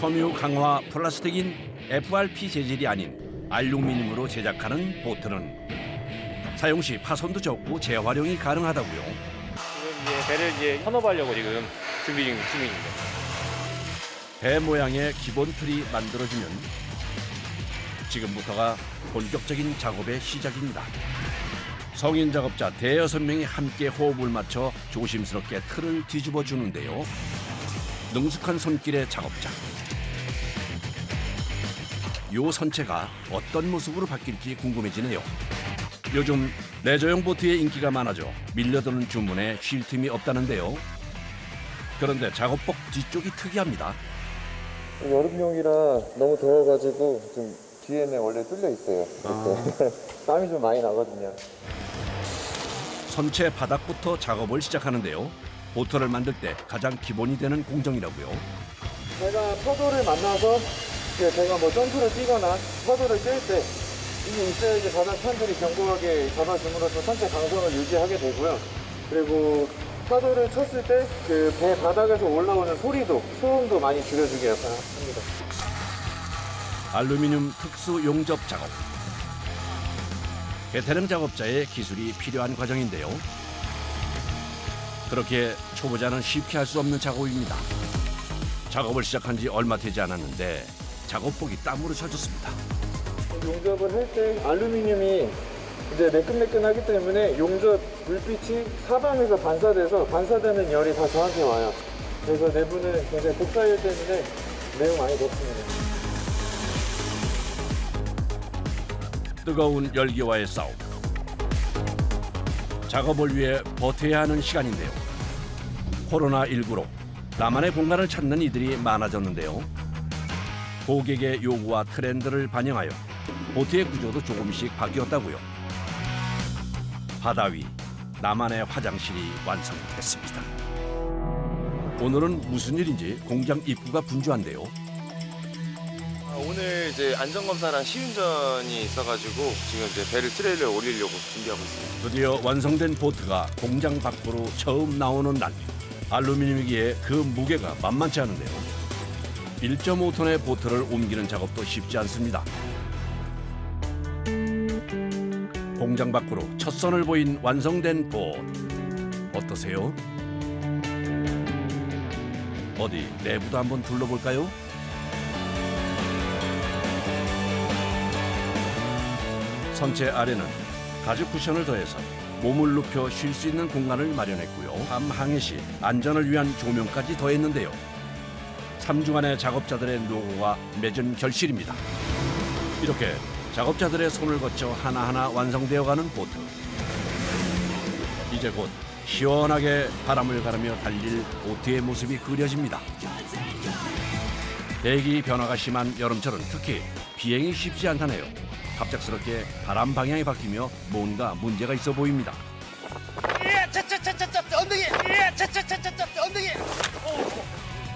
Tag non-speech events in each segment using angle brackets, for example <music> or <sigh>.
섬유 강화 플라스틱인 FRP 재질이 아닌 알루미늄으로 제작하는 보트는 사용 시 파손도 적고 재활용이 가능하다고요. 지금 이제 배를 이제 현업하려고 지금 준비 중 중입니다. 배 모양의 기본 틀이 만들어지면 지금부터가 본격적인 작업의 시작입니다. 성인 작업자 대여섯 명이 함께 호흡을 맞춰 조심스럽게 틀을 뒤집어 주는데요. 능숙한 손길의 작업자. 요 선체가 어떤 모습으로 바뀔지 궁금해지네요. 요즘 레저용 보트의 인기가 많아져 밀려드는 주문에 쉴 틈이 없다는데요. 그런데 작업복 뒤쪽이 특이합니다. 여름용이라 너무 더워가지고 지금 뒤에는 원래 뚫려 있어요. 이렇게. <laughs> 땀이 좀 많이 나거든요. 선체 바닥부터 작업을 시작하는데요. 보트를 만들 때 가장 기본이 되는 공정이라고요. 제가 파도를 만나서 이제 제가 뭐 점프를 뛰거나 파도를 뛸 때 이게 있어야지 바닥 판들이 견고하게 잡아줌으로써 선체 강성을 유지하게 되고요. 그리고 파도를 쳤을 때 그 배 바닥에서 올라오는 소리도 소음도 많이 줄여주게 합니다. 알루미늄 특수 용접 작업. 베테랑 작업자의 기술이 필요한 과정인데요. 그렇게 초보자는 쉽게 할 수 없는 작업입니다. 작업을 시작한 지 얼마 되지 않았는데 작업복이 땀으로 젖었습니다. 용접을 할 때 알루미늄이 이제 매끈매끈하기 때문에 용접 불빛이 사방에서 반사돼서 반사되는 열이 다 저한테 와요. 그래서 내부는 굉장히 복사열 때문에 매우 많이 덥습니다. 뜨거운 열기와의 싸움. 작업을 위해 버텨야 하는 시간인데요. 코로나19로 나만의 공간을 찾는 이들이 많아졌는데요. 고객의 요구와 트렌드를 반영하여 보트의 구조도 조금씩 바뀌었다고요. 바다 위 나만의 화장실이 완성됐습니다. 오늘은 무슨 일인지 공장 입구가 분주한데요. 아, 오늘 이제 안전검사랑 시운전이 있어가지고 지금 이제 배를 트레일러에 올리려고 준비하고 있습니다. 드디어 완성된 보트가 공장 밖으로 처음 나오는 날 알루미늄이기에 그 무게가 만만치 않은데요 1.5톤의 보트를 옮기는 작업도 쉽지 않습니다 공장 밖으로 첫 선을 보인 완성된 보트 어떠세요? 어디 내부도 한번 둘러볼까요? 선체 아래는 가죽 쿠션을 더해서 몸을 눕혀 쉴 수 있는 공간을 마련했고요. 밤 항해 시 안전을 위한 조명까지 더했는데요. 3주간의 작업자들의 노고가 맺은 결실입니다. 이렇게 작업자들의 손을 거쳐 하나하나 완성되어가는 보트. 이제 곧 시원하게 바람을 가르며 달릴 보트의 모습이 그려집니다. 대기 변화가 심한 여름철은 특히 비행이 쉽지 않다네요. 갑작스럽게 바람 방향이 바뀌며 뭔가 문제가 있어 보입니다.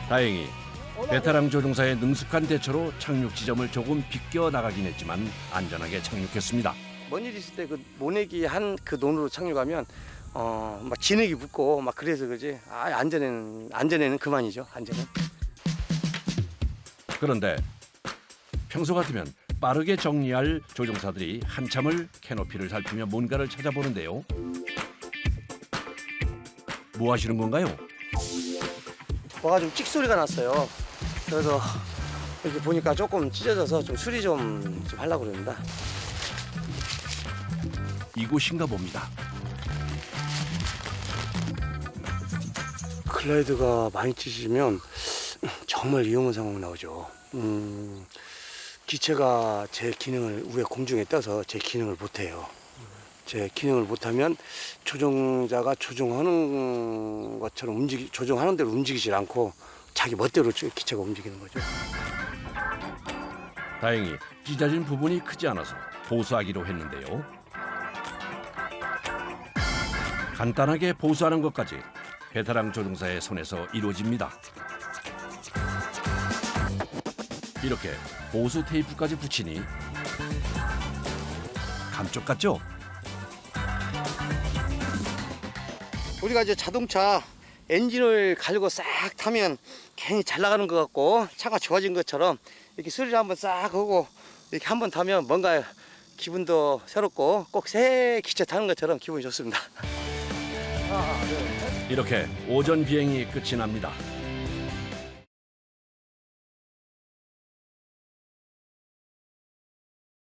다행히 베테랑 조종사의 능숙한 대처로 착륙 지점을 조금 비껴 나가긴 했지만 안전하게 착륙했습니다. 먼 일 있을 때 그 모내기 한그 논으로 착륙하면 어 막 진흙이 묻고 막 그래서 그지 아 안전에는 안전에는 그만이죠 안전은 그런데 평소 같으면 빠르게 정리할 조종사들이 한참을 캐노피를 살피며 뭔가를 찾아보는데요. 뭐 하시는 건가요? 와가지고 찍 소리가 났어요 그래서 이렇게 보니까 조금 찢어져서 좀 수리 좀, 좀 하려고 그럽니다. 이곳인가 봅니다. 클라이드가 많이 찢어지면 정말 위험한 상황이 나오죠. 음, 기체가 제 기능을 위에 공중에 떠서 제 기능을 못해요. 제 기능을 못하면 조종자가 조종하는 것처럼 움직이 조종하는 대로 움직이질 않고 자기 멋대로 기체가 움직이는 거죠. 다행히 찢어진 부분이 크지 않아서 보수하기로 했는데요. 간단하게 보수하는 것까지 베테랑 조종사의 손에서 이루어집니다. 이렇게 보수 테이프까지 붙이니 감쪽 같죠? 우리가 이제 자동차 엔진을 갈고 싹 타면 괜히 잘 나가는 것 같고 차가 좋아진 것처럼 이렇게 수리를 한번 싹 하고 이렇게 한번 타면 뭔가 기분도 새롭고 꼭 새 기차 타는 것처럼 기분이 좋습니다. 이렇게 오전 비행이 끝이 납니다.